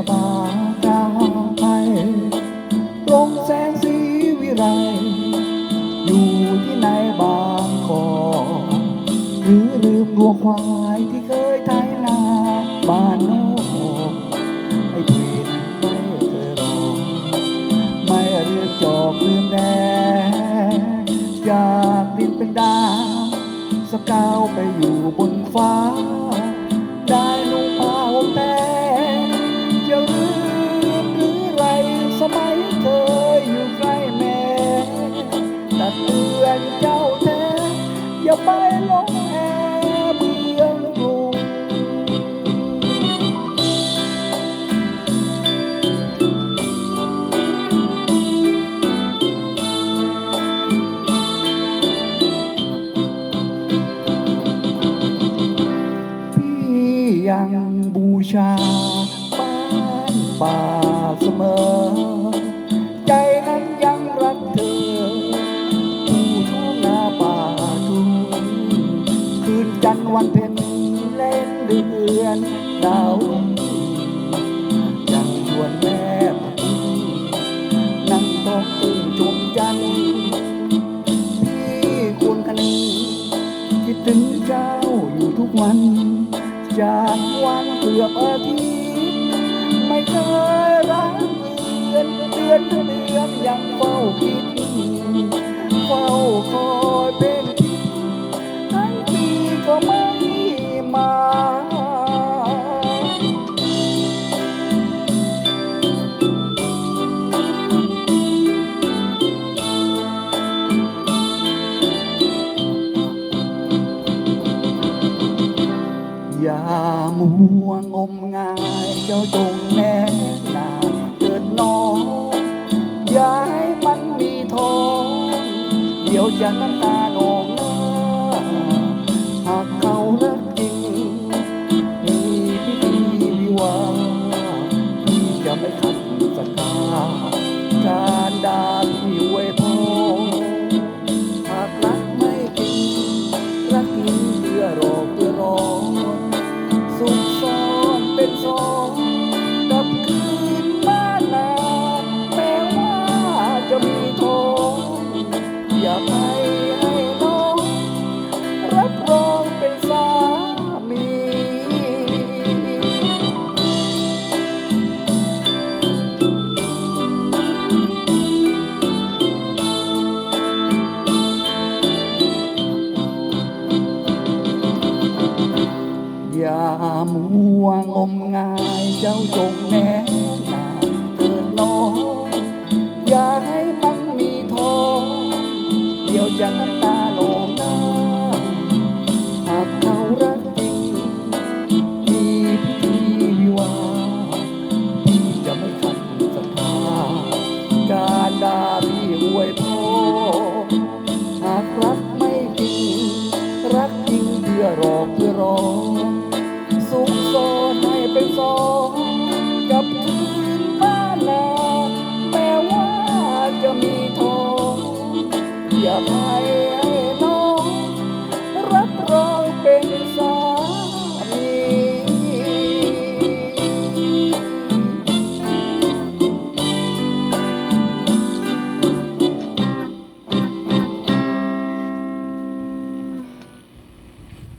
ะบากาไปตรงแสงสีวิไลอยู่ที่ไหนบางคอหรือลืมวัวควายที่เคยไถนาบ้านนอกไอ้ทวินไม่เคยรอไม่เรียกจอกลืมแดงจากดินเป็นดาวสกาวไปอยู่บนฟ้า ไปลงแอบเมืองกรุงพี่ยังบูชาบ้านป่าเสมอ ใจ เล่นเดือนดาวยังชวนแม่นั่งท้องตึงชมจันพี่ควรคะนึงคิดถึงเจ้าอยู่ทุกวัน จากวันเกือบอาทิตย์ไม่เคยรักเดือนเดือนเดือนยังเฝ้าคิดเฝ้าคอยเป็นคิดทั้งปีก็ไม่ มาอย่ามัวงมงายเจ้าจง ไม่ขัดศรัทธาการดาที่ไว้พอหากรักไม่จริงรักจริงเพื่อรอเพื่อรอสุขซ้อนเป็นสองกับคืนบ้านนาแม้ว่าจะมีทองอย่าไปให้น้องรับรอง อย่ามัวงมงายเจ้าจงแน่นาเกิดน้องอย่าให้มันมีทองเดี๋ยวจะน้ำตา กับคืนบ้านนาแม้ว่าจะมีทองอย่าไป